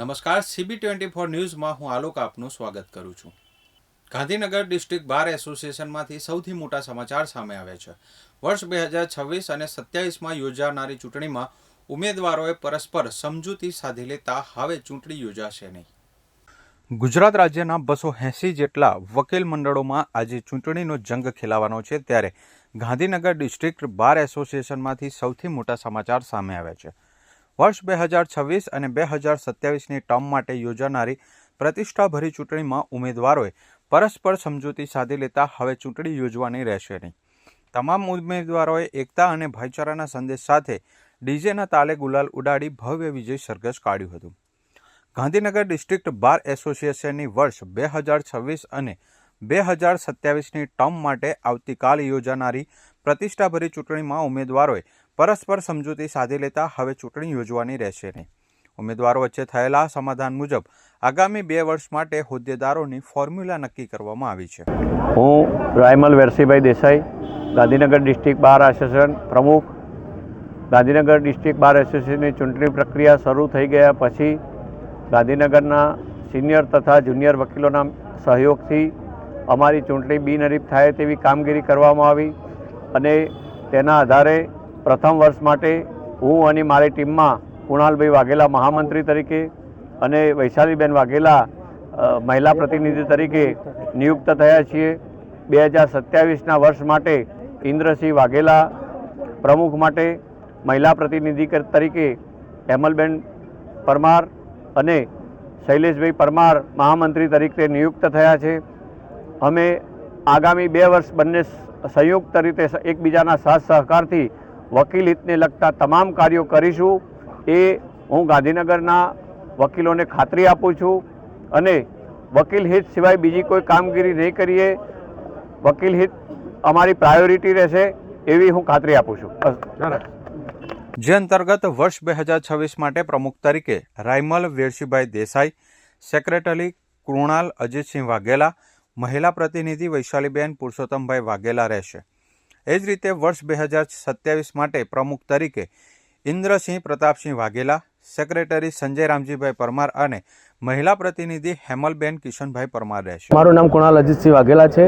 નમસ્કાર CB twenty four ન્યૂઝમાં હું આલોક આપનું સ્વાગત કરું છું. ગાંધીનગર ડિસ્ટ્રિક્ટ બાર એસોસિએશનમાંથી સૌથી મોટા સમાચાર સામે આવે છે. વર્ષ બે હજાર છવ્વીસ અને સત્યાવીસમાં યોજાનારી ચૂંટણીમાં ઉમેદવારોએ પરસ્પર સમજૂતી સાધી લેતા હવે ચૂંટણી યોજાશે નહીં. ગુજરાત રાજ્યના બસો એંસી જેટલા વકીલ મંડળોમાં આજે ચૂંટણીનો જંગ ખેલાવાનો છે ત્યારે ગાંધીનગર ડિસ્ટ્રિક્ટ બાર એસોસિએશનમાંથી સૌથી મોટા સમાચાર સામે આવ્યા છે. વર્ષ બે હજાર છવ્વીસ અને બે હજાર સત્યાવીસની ટર્મ માટે યોજાનારી પ્રતિષ્ઠાભરી ચૂંટણીમાં ઉમેદવારોએ પરસ્પર સમજૂતી સાધી લેતા હવે ચૂંટણી યોજવાની રહેશે નહીં. તમામ ઉમેદવારોએ એકતા અને ભાઈચારાના સંદેશ સાથે ડીજેના તાલે ગુલાલ ઉડાડી ભવ્ય વિજય સરઘસ કાઢ્યું હતું. ગાંધીનગર ડિસ્ટ્રિક્ટ બાર એસોસિએશનની વર્ષ બે હજાર છવ્વીસ અને બે હજાર સત્યાવીસની ટર્મ માટે આવતીકાલે યોજાનારી પ્રતિષ્ઠાભરી ચૂંટણીમાં ઉમેદવારોએ પરસ્પર સમજૂતી સાધી લેતા હવે ચૂંટણી યોજવાની રહેશે નહીં. ઉમેદવારો વચ્ચે થયેલા સમાધાન મુજબ આગામી બે વર્ષ માટે હોદ્દેદારોની ફોર્મ્યુલા નક્કી કરવામાં આવી છે. હું Raymal Versibhai Desai, Gandhinagar district bar association પ્રમુખ. ગાંધીનગર ડિસ્ટ્રિક્ટ બાર એસોસિએશનની ચૂંટણી પ્રક્રિયા શરૂ થઈ ગયા પછી ગાંધીનગરના સિનિયર તથા જુનિયર વકીલોના સહયોગથી અમારી ચૂંટણી બિનહરીફ થાય તેવી કામગીરી કરવામાં આવી અને તેના આધારે પ્રથમ વર્ષ માટે હું અને મારી ટીમમાં કુણાલભાઈ વાઘેલા મહામંત્રી તરીકે અને વૈશાલીબેન વાઘેલા મહિલા પ્રતિનિધિ તરીકે નિયુક્ત થયા છીએ. બે હજાર સત્યાવીસના વર્ષ માટે ઇન્દ્રસિંહ વાઘેલા પ્રમુખ માટે, મહિલા પ્રતિનિધિ તરીકે હેમલબેન પરમાર અને શૈલેષભાઈ પરમાર મહામંત્રી તરીકે નિયુક્ત થયા છે. અમે આગામી બે વર્ષ બંને સંયુક્ત રીતે એકબીજાના સાથ સહકારથી વકીલ હિતને લગતા તમામ કાર્યો કરીશું. એ હું ગાંધીનગરના વકીલોને ખાતરી આપું છું. અને વકીલ હિત સિવાય બીજી કોઈ કામગીરી નહીં કરીએ. વકીલ હિત અમારી પ્રાયોરિટી રહેશે એવી હું ખાતરી આપું છું. જે અંતર્ગત વર્ષ બે હજાર છવ્વીસ માટે પ્રમુખ તરીકે રાયમલ વેરશીભાઈ દેસાઈ, સેક્રેટરી કૃણાલ અજીતસિંહ વાઘેલા, મહિલા પ્રતિનિધિ વૈશાલીબેન પુરુષોત્તમભાઈ વાઘેલા રહેશે. એ જ રીતે વર્ષ બે હજાર સત્યાવીસ માટે પ્રમુખ તરીકે ઇન્દ્રસિંહ પ્રતાપસિંહ વાઘેલા, સેક્રેટરી સંજય રામજીભાઈ પરમાર અને મહિલા પ્રતિનિધિ હેમલબેન કિશનભાઈ પરમાર રહેશે. મારું નામ કુણાલ અજીતસિંહ વાઘેલા છે.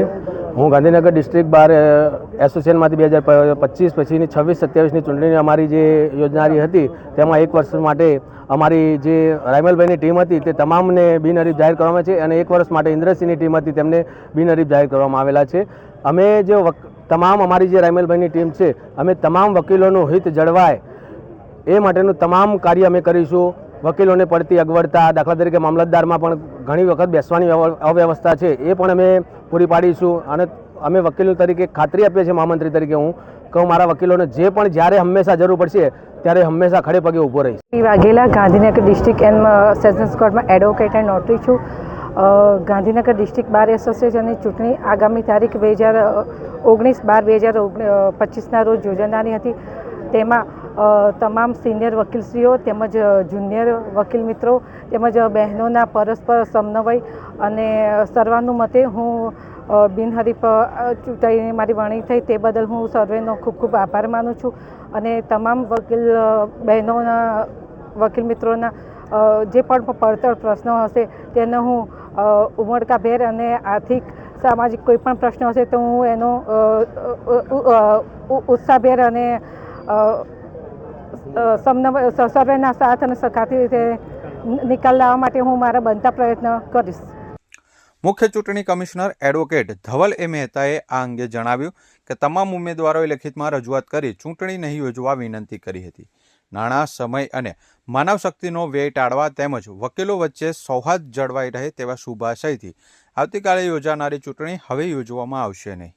હું ગાંધીનગર ડિસ્ટ્રિક્ટ બાર એસોસિએશનમાંથી બે હજાર પચીસ પછીની છવ્વીસ સત્યાવીસની ચૂંટણી અમારી જે યોજનારી હતી, તેમાં એક વર્ષ માટે અમારી જે રાયમલભાઈની ટીમ હતી, તે તમામને બિનહરીફ જાહેર કરવામાં છે અને એક વર્ષ માટે ઇન્દ્રસિંહની ટીમ હતી, તેમને બિનહરીફ જાહેર કરવામાં આવેલા છે. અમે જે તમામ અમારી જે રાયમલભાઈની ટીમ છે, અમે તમામ વકીલોનું હિત જળવાય. એ માટેનું તમામ કાર્ય અમે કરીશું. વકીલોને પડતી અગવડતા, દાખલા તરીકે મામલતદારમાં પણ ઘણી વખત બેસવાની વ્યવ- અવ્યવસ્થા છે, એ પણ અમે પૂરી પાડીશું. અને અમે વકીલો તરીકે ખાતરી આપીએ છીએ, મહામંત્રી તરીકે હું કહું મારા વકીલોને જે પણ જ્યારે હંમેશા જરૂર પડશે, ત્યારે હંમેશા ખડે પગે ઊભો રહીશ. Vaghela Gandhinagar district and sessions કોર્ટમાં એડવોકેટ એન્ડ નોટરી છું. ગાંધીનગર ડિસ્ટ્રિક્ટ બાર એસોસિએશનની ચૂંટણી આગામી તારીખ બે હજાર ઓગણીસ બાર બે હજાર પચીસના રોજ યોજાનારી હતી. તેમાં તમામ સિનિયર વકીલશ્રીઓ તેમજ જુનિયર વકીલ મિત્રો તેમજ બહેનોના પરસ્પર સમન્વય અને સર્વાનુમતે હું બિનહરીફ ચૂંટાઈને મારી વણી થઈ તે બદલ હું સર્વેનો ખૂબ ખૂબ આભાર માનું છું. અને તમામ વકીલ બહેનોના, વકીલ મિત્રોના જે પણ પડતર પ્રશ્નો હશે તેને હું ઉમળકાભેર અને આર્થિક, સામાજિક કોઈ પણ પ્રશ્ન હશે તો હું એનો ઉત્સાહભેર અને સર્વેના સાથ અને સખાતી રીતે નિકાલ લાવવા માટે હું મારા બનતા પ્રયત્ન કરીશ. મુખ્ય ચૂંટણી કમિશનર એડવોકેટ ધવલ એ મહેતાએ આ અંગે જણાવ્યું કે તમામ ઉમેદવારોએ લેખિતમાં રજૂઆત કરી ચૂંટણી નહીં યોજવા વિનંતી કરી હતી. નાણાં, સમય અને માનવ શક્તિનો વ્યય ટાળવા તેમજ વકીલો વચ્ચે સૌહાર્દ જળવાઈ રહે તેવા શુભાશયથી આવતીકાલે યોજાનારી ચૂંટણી હવે યોજવામાં આવશે નહીં.